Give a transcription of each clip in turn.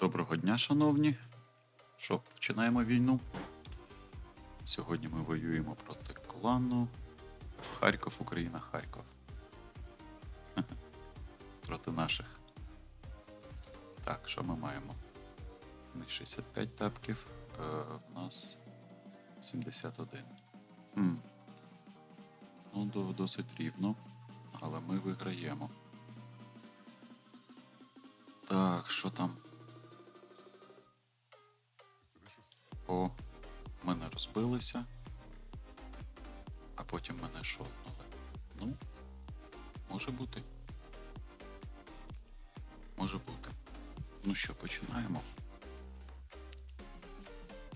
Доброго дня, шановні. Що, починаємо війну? Сьогодні ми воюємо проти клану Харків, Україна, Харків. Проти наших. Так, що ми маємо? У них 65 тапків, е, у нас 71. Хм. Ну, досить рівно, але ми виграємо. Так, що там? Мене а потім мене шотнули. Ну, може бути. Може бути. Ну що, починаємо.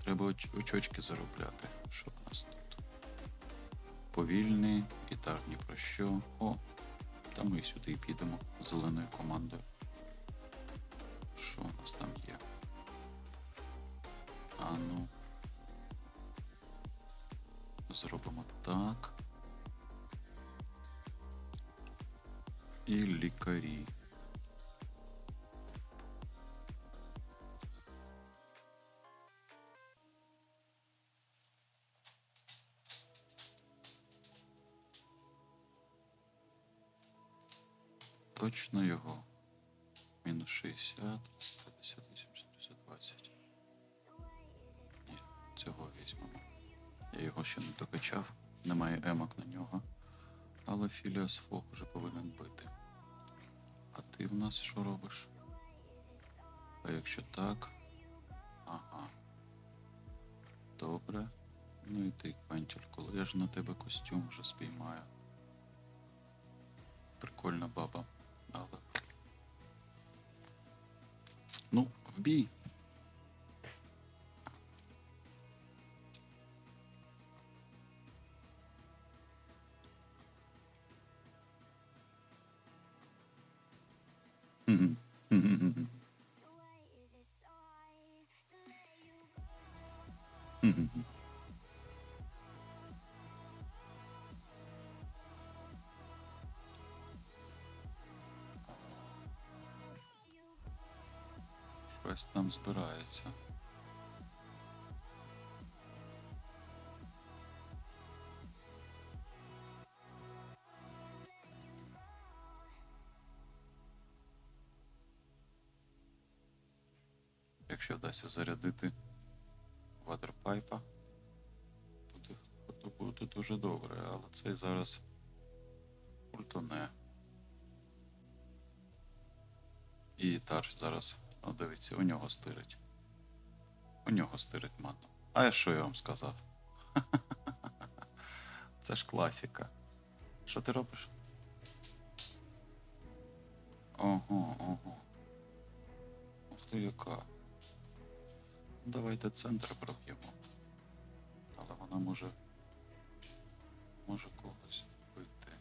Треба оч- очочки заробляти. Що в нас тут? Повільний, і так ні про що. О, та ми сюди і підемо з зеленою командою. Що у нас там є? А ну. Зробимо так. І лікарі. Точно його. Мінус 60, 58, 70, 20. Ні, цього візьмемо. Я його ще не докачав, немає емок на нього. Але Філіас Фок вже повинен бити. А ти в нас що робиш? А якщо так. Ага. Добре. Ну і ти, Квентіль, коли я ж на тебе костюм вже спіймаю. Прикольна баба, але. Ну, в бій. Збирається. Якщо вдасться зарядити ватерпайпа, буде, то буде дуже добре, але цей зараз ультоне. І Тарш зараз, ну дивіться, у нього стирить. У нього стирить ману. А я що я вам сказав? Це ж класіка. Що ти робиш? Ого, ого. Ух ти яка. Давайте центр проб'ємо. Але вона може. Може когось вбити.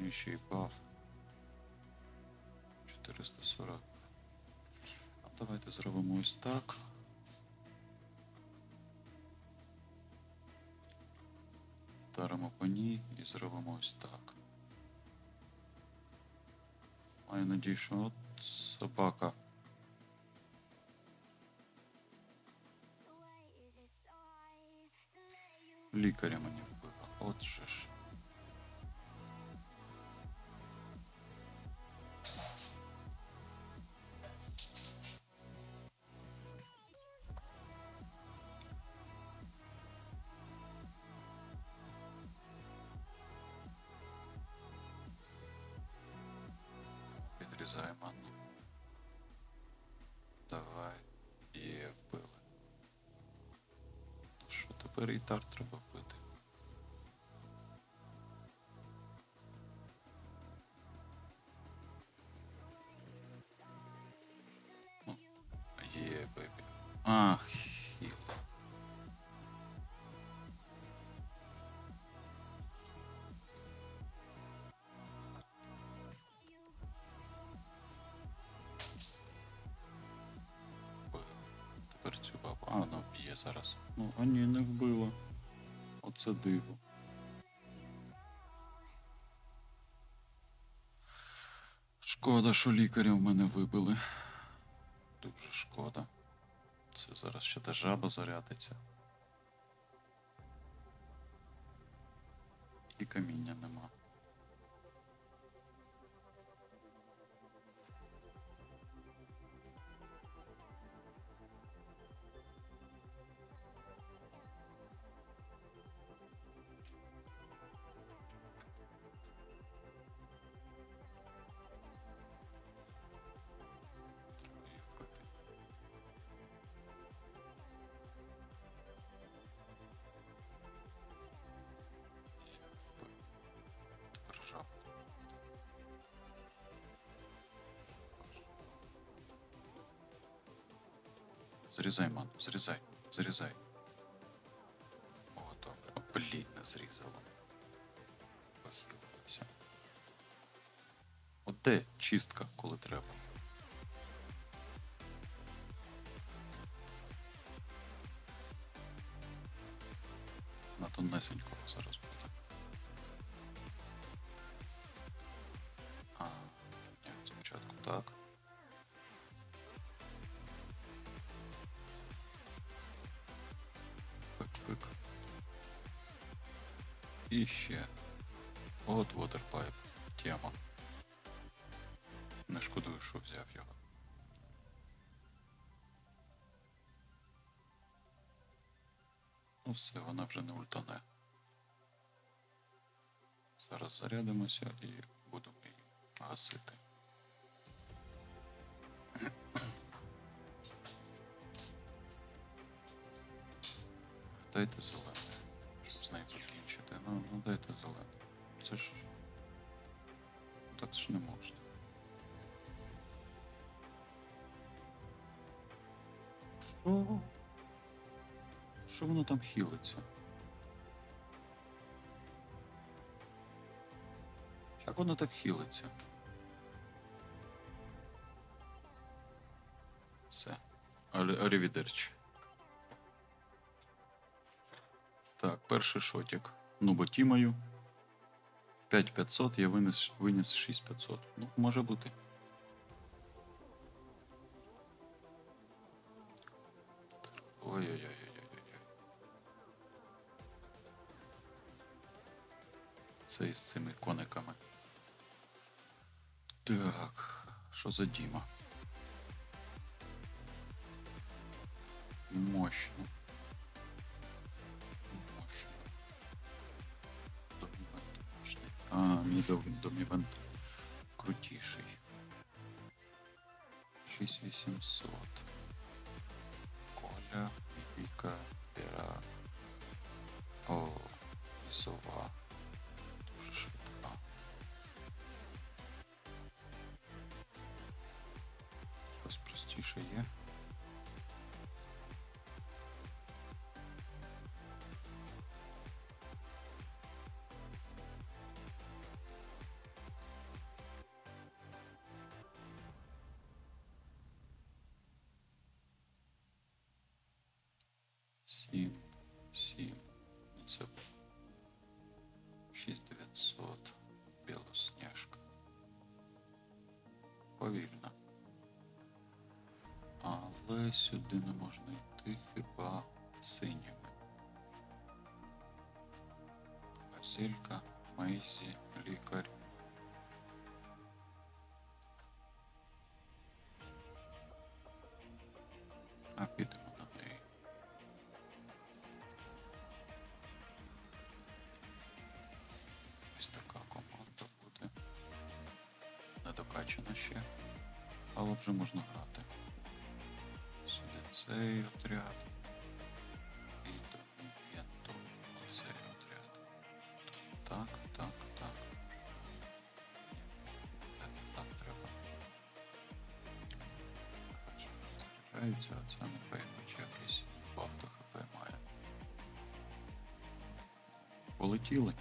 І ще й баф. 440. А давайте зробимо ось так. Вдаримо по ній і зробимо ось так. Маю надію, що от собака. Лікаря мені вбила. От же ж. Тепер. А, вона вб'є зараз. Ну, а ні, не вбила. Оце диво. Шкода, що лікаря в мене вибили. Дуже шкода. Це зараз ще та жаба зарядиться. І каміння нема. Зрізай, ману, зрізай, зрізай. О, добре. Блін, не зрізало. Похилилося. От де чистка, коли треба? На тонесенького зараз Не шкодую, що взяв його. Ну все, вона вже не ультане. Зараз зарядимося і будемо її гасити. Дайте зелене. З нею покінчити. Ну, ну дайте зелене. Це ж. Так ж не можна. Що? Що воно там хілиться? Як воно так хілиться? Все. Арівідерчі. Так, перший шотик. Ну, бо тімаю. 5500, я винес, виніс 6500. Ну, може бути. Ой-ой-ой-ой-ой-ой. Це із цими кониками. Так, що за Діма? Мощно. Мощно. Домівент мощний. А, мій дом- домівент крутіший. 6800. Коля, Віка, Віра. О, і сова. Дуже швидка. Щось простіше є. Сім, сім. Ну, Це 6900. Білосніжка. Повільно. Але сюди не можна йти хіба синіми. Василька, Мейзі, лікар. А підемо цей отряд. І до івенту оцей отряд. Так, так, так. Так, так треба. Заряджається, а це напевно чи якийсь багато хп має. Полетіли.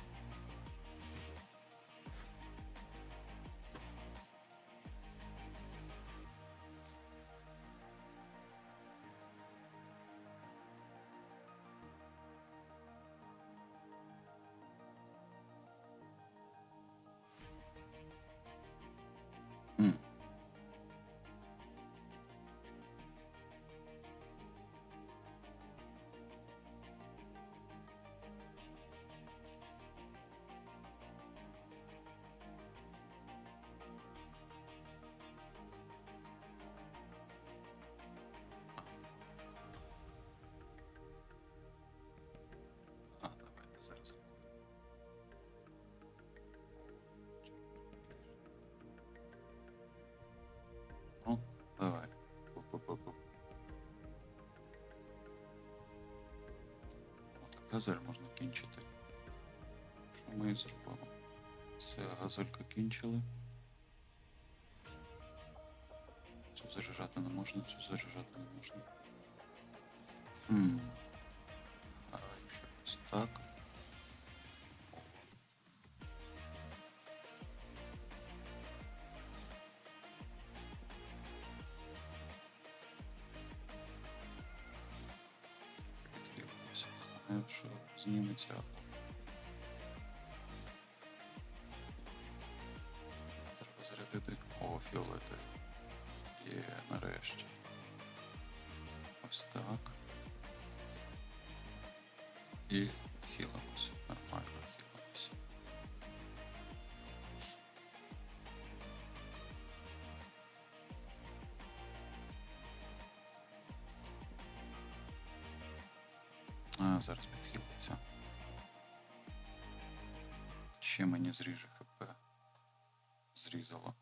Газель можна кінчити. Що ми і зробимо? Все, газелька кінчили. Цю заряджати не можна, цю заряджати не можна. Хм. А якщо ось так. Треба зарядити. О, фіолетові. Є нарешті. Ось так. І хілимося. Нормально хілимося. А, зараз підхилиться. Ще мені зріже ХП. Зрізало.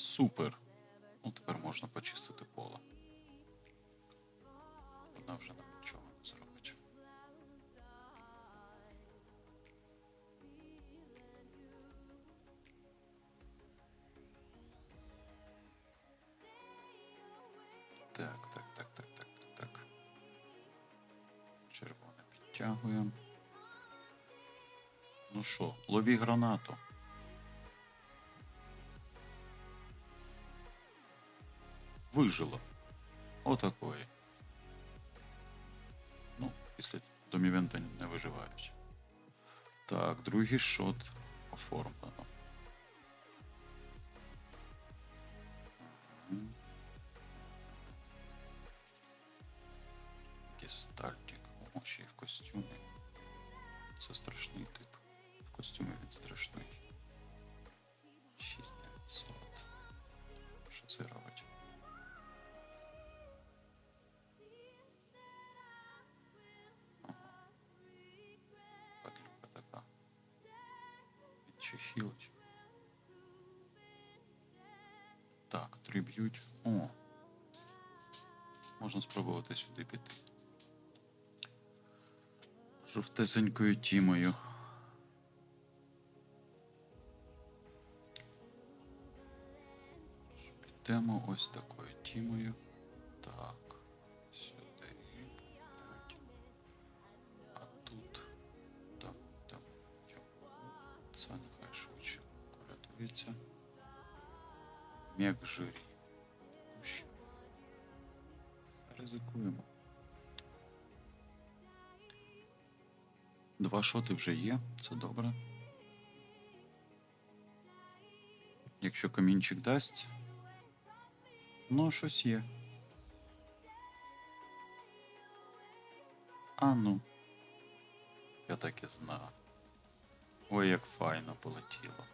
Супер. Ну, тепер можна почистити поле. Вона вже нам нічого не зробить. Так, так, так, так, так, так, так. Червоне підтягуємо. Ну що, лові гранату. Вижило. Отакої. Ну, після домівента не виживають. Так, другий шот оформлено. Гестальтик. О, ще й в костюмі. Це страшний тип. В костюмі він страшний. 6900. Що це робить? Спробувати сюди піти. Жовтесенькою тімою. Підемо ось такою тімою. Два шоти вже є, це добре. Якщо камінчик дасть. Ну, щось є. А ну. Я так і знав. Ой, як файно полетіло.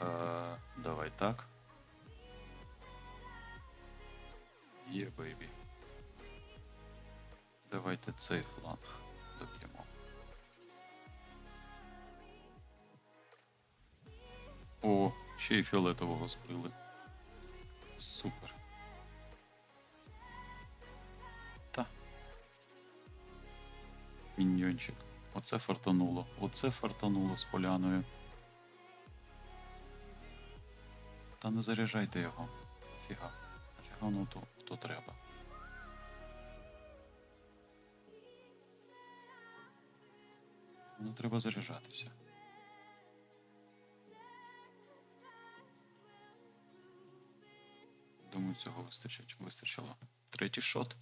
Е, давай так. Є, бейбі. Давайте цей фланг О, ще й фіолетового збили. Супер. Та. Міньйончик. Оце фартануло. Оце фартануло з поляною. Та не заряджайте його. Фіга. Фіга ну то, то треба. треба заряджатися. Думаю, цього вистачить. Вистачило. Третій шот.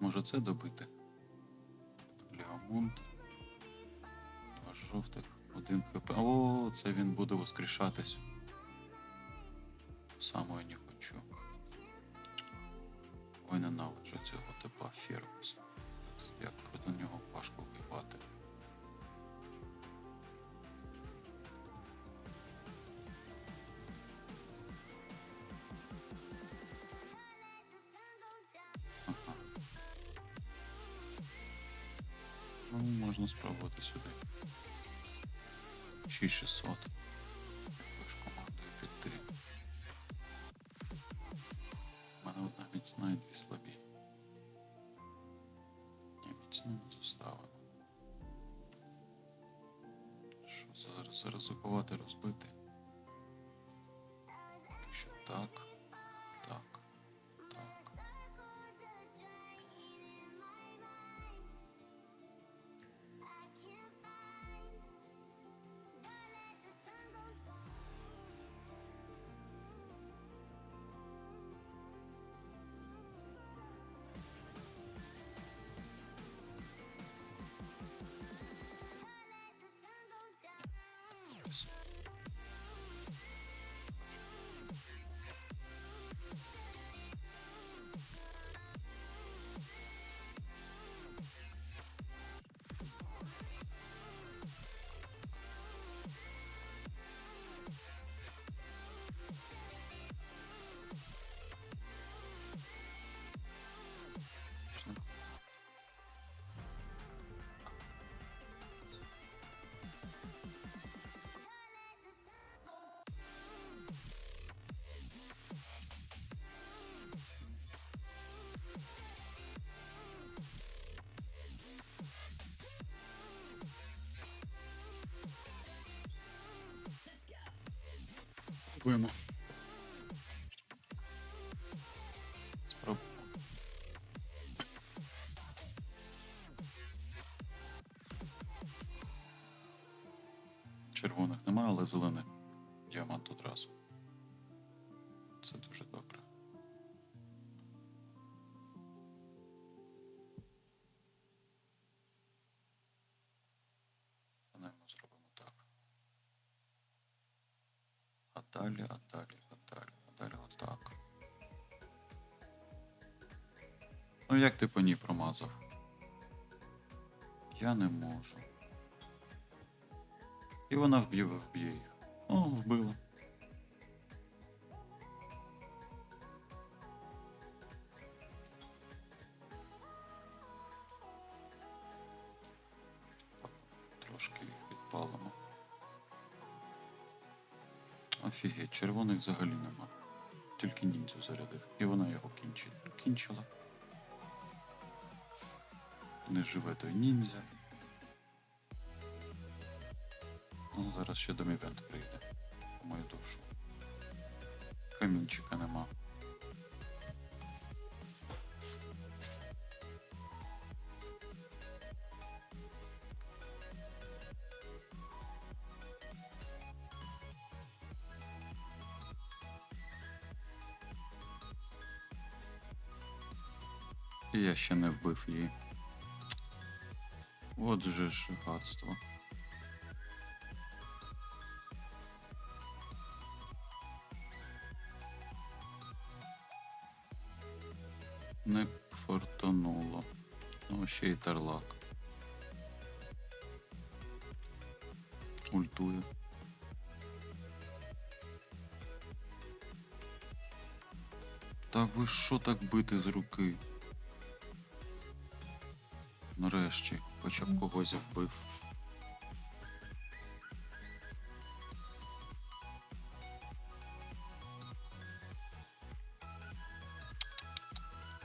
Може це добити? Леомунд. Два жовтих, один хп. О, це він буде воскрешатись. Саме я не хочу. Ой, ненавиджу цього типа Фермус. Як проти нього важко воювати. Ага. Ну, можна спробувати сюди. 6600. Ви ж командою піти. У мене одна міцна і дві слабі. Пробуємо. Спробуємо. Червоних немає, але зелений діамант одразу. Ну як ти по ній промазав? Я не можу. І вона вб'є вб'є їх. О, вбила. Трошки їх підпалимо. Офігеть, червоних взагалі нема. Тільки ніндзю зарядив. І вона його кінчить. кінчила. Не живе той ніндзя. Ну, зараз ще до івент прийде. По мою душу. Камінчика нема. І я ще не вбив її. От же ж гадство. Не фортануло. Ну, ще й тарлак. Ультує. Та ви що так бити з руки? Нарешті, хоча б когось вбив.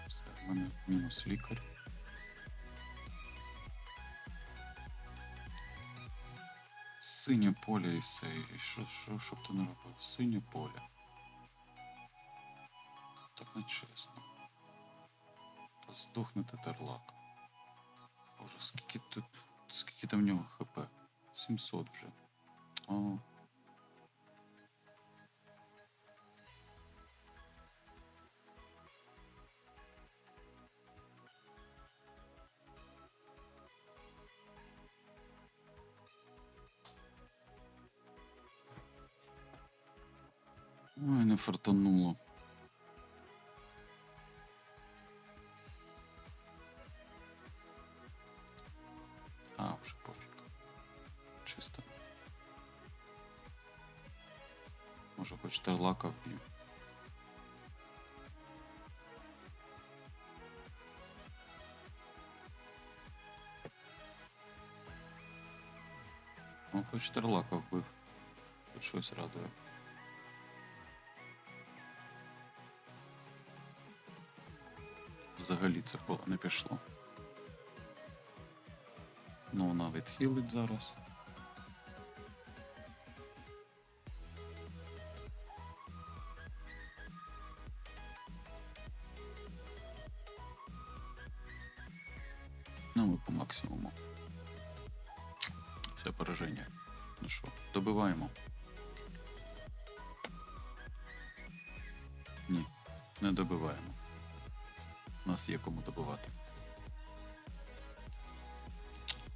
Все, в мене мінус лікар. Синє поле і все. І що, що, що б ти не робив? Синє поле. Так не чесно. Та здохне тетерлак. Боже, скільки тут. Скільки там в нього хп? 700 вже. О. Ой, не фартануло. Ну, хоч терлака вбив. Хоч щось радує. Взагалі це коло не пішло. Ну, вона відхилить зараз. Ну, ми по максимуму. Це пораження. Ну що, добиваємо. Ні, не добиваємо. У нас є кому добивати.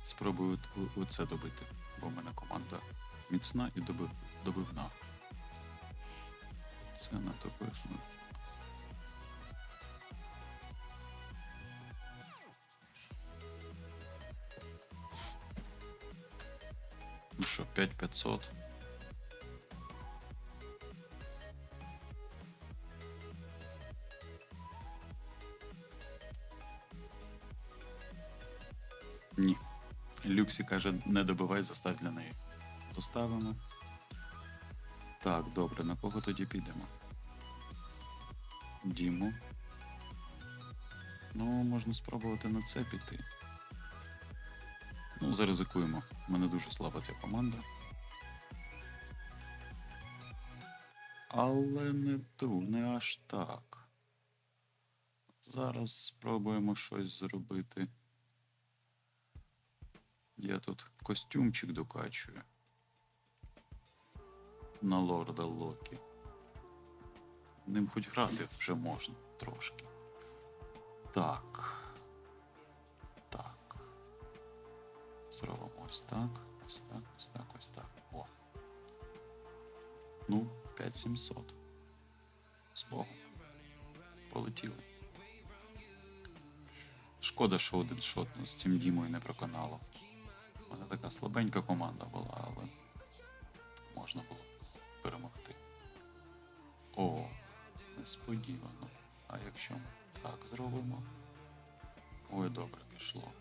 Спробую оце добити, бо в мене команда міцна і добивна. Це натопично. Ну 5500. Ні. Люксі каже, не добивай, застав для неї. Доставимо. Так, добре, на кого тоді підемо? Діму. Ну, можна спробувати на це піти. Ну, заризикуємо. У мене дуже слаба ця команда. Але не ту, не аж так. Зараз спробуємо щось зробити. Я тут костюмчик докачую. На лорда Локі. Ним хоч грати вже можна трошки. Так. Так. Зробимо ось так, ось так, ось так, ось так. О. Ну, 5700. З Богом. Полетіли. Шкода, що один шот з цим Дімою не проканало. У мене така слабенька команда була, але можна було перемогти. О, несподівано. А якщо ми так зробимо? Ой, добре пішло.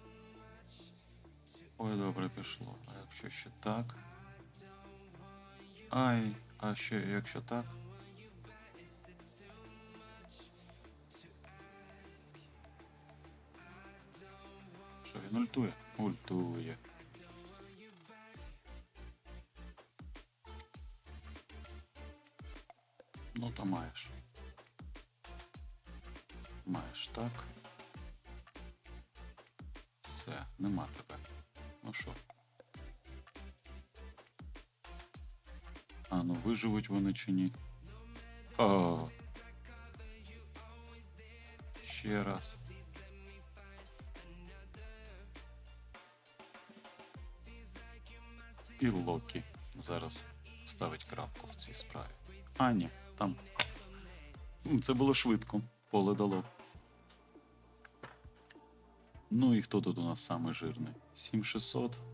Ой, добре пішло. А якщо ще так? Ай, а ще якщо так? Що він ультує? Ультує. Виживуть вони чи ні? О. Ще раз. І Локі зараз ставить крапку в цій справі. А, ні, там. Це було швидко. Поле дало. Ну і хто тут у нас самий жирний? 7600.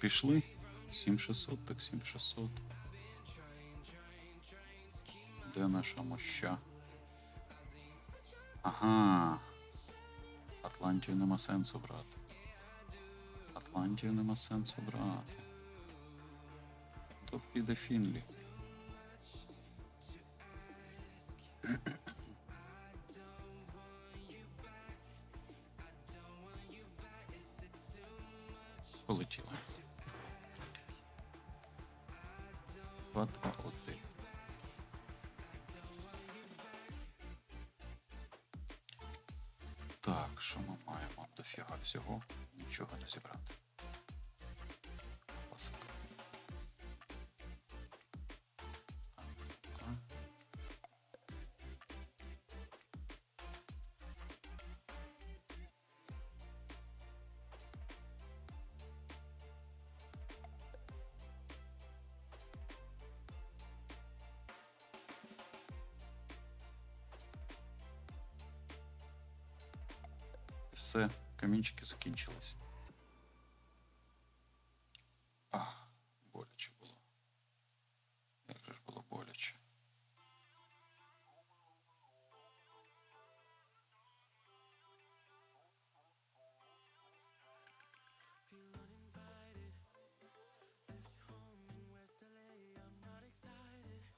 Пішли. 7600, так 7600. Де наша моща? Ага. Атлантію нема сенсу брати. Атлантію нема сенсу брати. То піде Фінлі. Так, що ми маємо? Дофіга всього. Нічого не зібрати.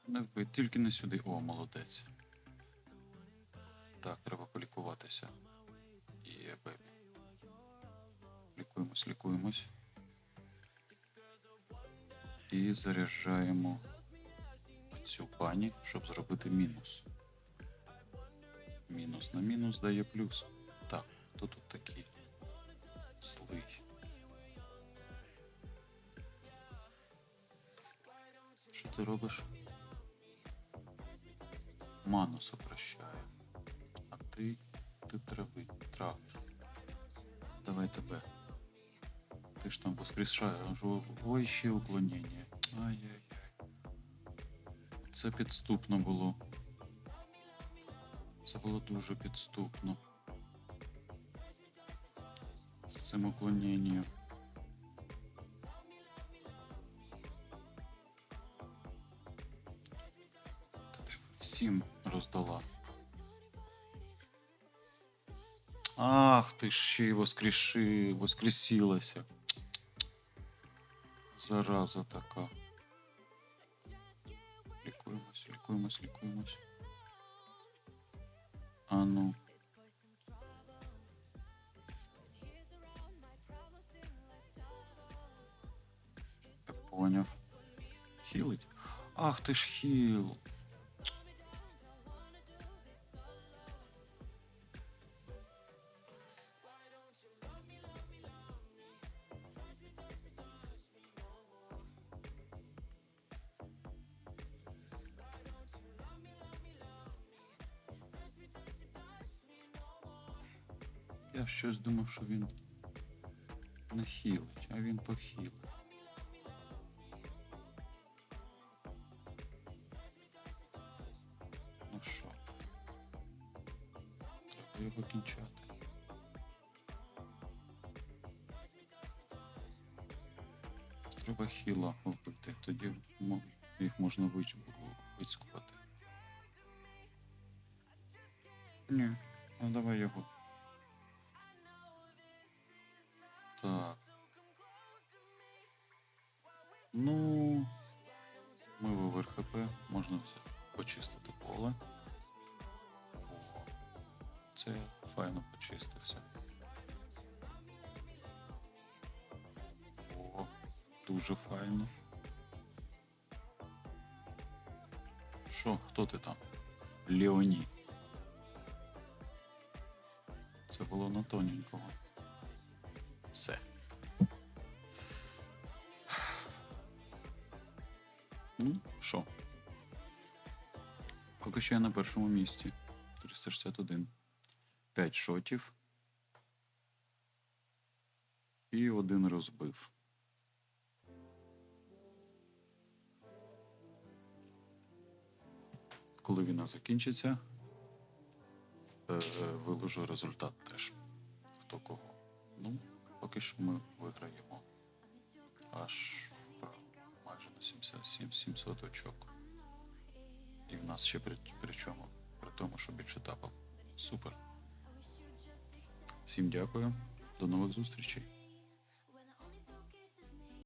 Не вбий, тільки не сюди. О, молодець. Так, треба полікуватися. Є, бебі. Лікуємось, лікуємось. І заряджаємо цю пані, щоб зробити мінус. Мінус на мінус дає плюс. Так, хто тут такий? Злий. Що ти робиш? Ману сокращає. А ти, ти трави, травиш. Давай тебе. Ти ж там воскрешаєш. Ой, ще уклонення. Ай-яй-яй. Це підступно було. Це було дуже підступно. З цим уклоненням. Всім роздала. Ах, ж ще й воскреши, воскресілася. Зараза така. Лікуємось, лікуємось, лікуємось. А ну. Я поняв. Хілить? Ах ти ж хіл. Я щось думав, що він не хілить, а він похилить. Ну що? Треба його кінчати. Треба хіла вбити, тоді їх можна вич- Що, хто ти там? Леонід. Це було на тоненького. Все. Ну, що? Поки що я на першому місці. 361. 5 шотів. І один розбив. Коли війна закінчиться, е, е, виложу результат теж. Хто кого. Ну, поки що ми виграємо аж майже на 77 700 очок. І в нас ще при, при чому? При тому, що більше тапав. Супер. Всім дякую. До нових зустрічей.